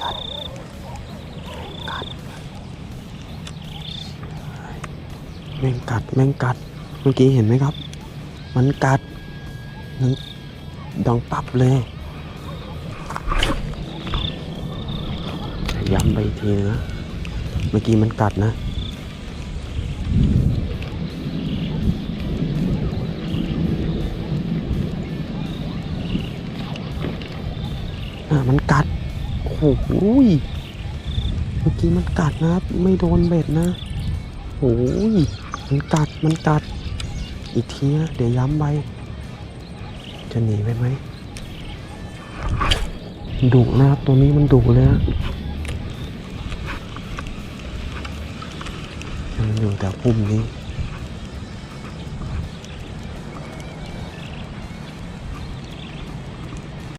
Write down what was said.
สัตว์กัดแม่งกัดแม่งกัด เมื่อกี้เห็นไหมครับ มันกัดนึกดังปับเลย ย้ำไปทีนะ เมื่อกี้มันกัดนะอะมันกัด โอ้โหยเมื่อกี้มันกัดนะครับ ไม่โดนเบ็ดนะโอ้ยมันกัดมันกัด อีกทีนะเดี๋ยวย้ำไปจะหนีไปไหมดุนะครับตัวนี้มันดุเลยนะมันอยู่แต่พุ่มนี้